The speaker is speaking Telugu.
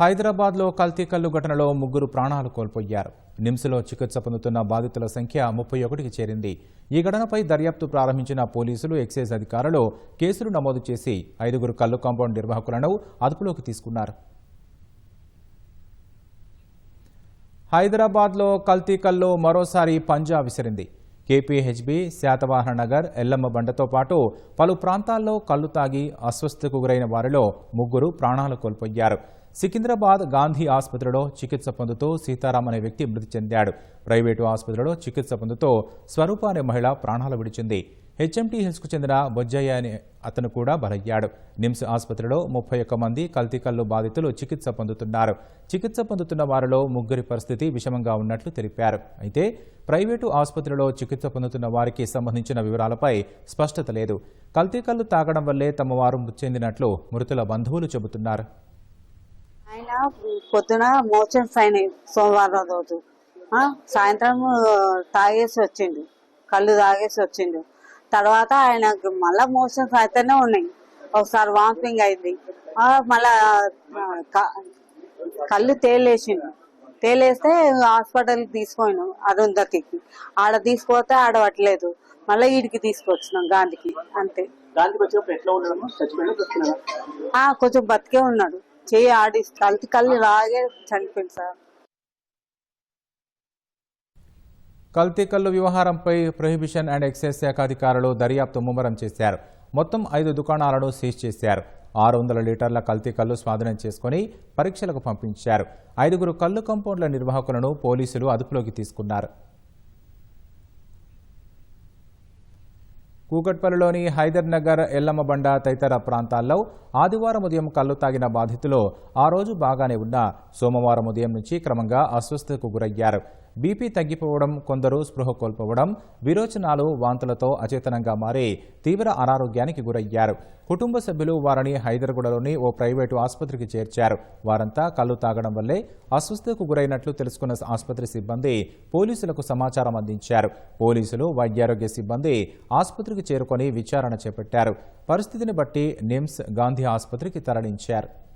హైదరాబాద్లో కల్తీ కల్లు ఘటనలో ముగ్గురు ప్రాణాలు కోల్పోయారు. నిమ్స్లో చికిత్స పొందుతున్న బాధితుల సంఖ్య ముప్పై ఒకటికి చేరింది. ఈ ఘటనపై దర్యాప్తు ప్రారంభించిన పోలీసులు ఎక్సైజ్ అధికారులు కేసులు నమోదు చేసి ఐదుగురు కల్లు కాంపౌండ్ నిర్వాహకులను అదుపులోకి తీసుకున్నారు. హైదరాబాద్లో కల్తీ కల్లు మరోసారి పంజా విసిరింది. కేపీహెచ్బి శాతవాహన నగర్ ఎల్లమ్మ బండతో పాటు పలు ప్రాంతాల్లో కళ్ళు తాగి అస్వస్థకు గురైన వారిలో ముగ్గురు ప్రాణాలు కోల్పోయారు. సికింద్రాబాద్ గాంధీ ఆసుపత్రిలో చికిత్స పొందుతూ సీతారాం అనే వ్యక్తి మృతి చెందాడు. ప్రైవేటు ఆసుపత్రిలో చికిత్స పొందుతూ స్వరూప అనే మహిళ ప్రాణాలు విడిచింది. హెచ్ఎంటీ హిల్స్కు చెందిన బొజ్జయ్య అనే అతను కూడా బలయ్యాడు. నిమ్స్ ఆసుపత్రిలో ముప్పై ఒక్క మంది కల్తీకల్లు బాధితులు చికిత్స పొందుతున్నారు. చికిత్స పొందుతున్న వారిలో ముగ్గురి పరిస్థితి విషమంగా ఉన్నట్లు తెలిపారు. అయితే ప్రైవేటు ఆసుపత్రిలో చికిత్స పొందుతున్న వారికి సంబంధించిన వివరాలపై స్పష్టత లేదు. కల్తీకల్లు తాగడం వల్లే తమ వారు మృతి చెందినట్లు మృతుల బంధువులు చెబుతున్నారు. ఆయన పొద్దున మోషన్స్ అయినాయి సోమవారం రోజు సాయంత్రం తాగేసి వచ్చిండు. కళ్ళు తాగేసి వచ్చిండు. తర్వాత ఆయనకు మళ్ళా మోషన్స్ అయితేనే ఉన్నాయి. ఒకసారి వామిటింగ్ అయింది. మళ్ళా కళ్ళు తేలేసిండు. తేలేస్తే హాస్పిటల్కి తీసుకుపోయిను అరుంధతికి. ఆడ తీసుకుపోతే ఆడ పట్టలేదు. మళ్ళీ వీడికి తీసుకొచ్చినాం గాంధీకి అంతే. కొంచెం బతికే ఉన్నాడు. చెయ్యి ఆడి కల్తీ కళ్ళు రాగే చనిపోయింది సార్. కల్తీ కల్లు వ్యవహారంపై ప్రొహిబిషన్ అండ్ ఎక్సైజ్ శాఖ అధికారులు దర్యాప్తు ముమ్మరం చేశారు. మొత్తం ఐదు దుకాణాలను సీజ్ చేశారు. ఆరు వందల లీటర్ల కల్తీ కల్లు స్వాధీనం చేసుకుని పరీక్షలకు పంపించారు. ఐదుగురు కల్లు కంపౌండ్ల నిర్వాహకులను పోలీసులు అదుపులోకి తీసుకున్నారు. కూకట్పల్లిలోని హైదర్నగర్ ఎల్లమ్మబండ తదితర ప్రాంతాల్లో ఆదివారం ఉదయం కళ్ళు తాగిన బాధితులు ఆ రోజు బాగానే ఉన్నా సోమవారం ఉదయం నుంచి క్రమంగా అస్వస్థతకు గురయ్యారు. బీపీ తగ్గిపోవడం కొందరు స్పృహ కోల్పోవడం విరోచనాలు వాంతులతో అచేతనంగా మారి తీవ్ర అనారోగ్యానికి గురయ్యారు. కుటుంబ సభ్యులు వారిని హైదర్గూడలోని ఓ ప్రైవేటు ఆసుపత్రికి చేర్చారు. వారంతా కళ్ళు తాగడం వల్లే అస్వస్థకు గురైనట్లు తెలుసుకున్న ఆసుపత్రి సిబ్బంది పోలీసులకు సమాచారం అందించారు. పోలీసులు వైద్యారోగ్య సిబ్బంది ఆసుపత్రికి చేరుకొని విచారణ చేపట్టారు. పరిస్థితిని బట్టి నిమ్స్ గాంధీ ఆసుపత్రికి తరలించారు.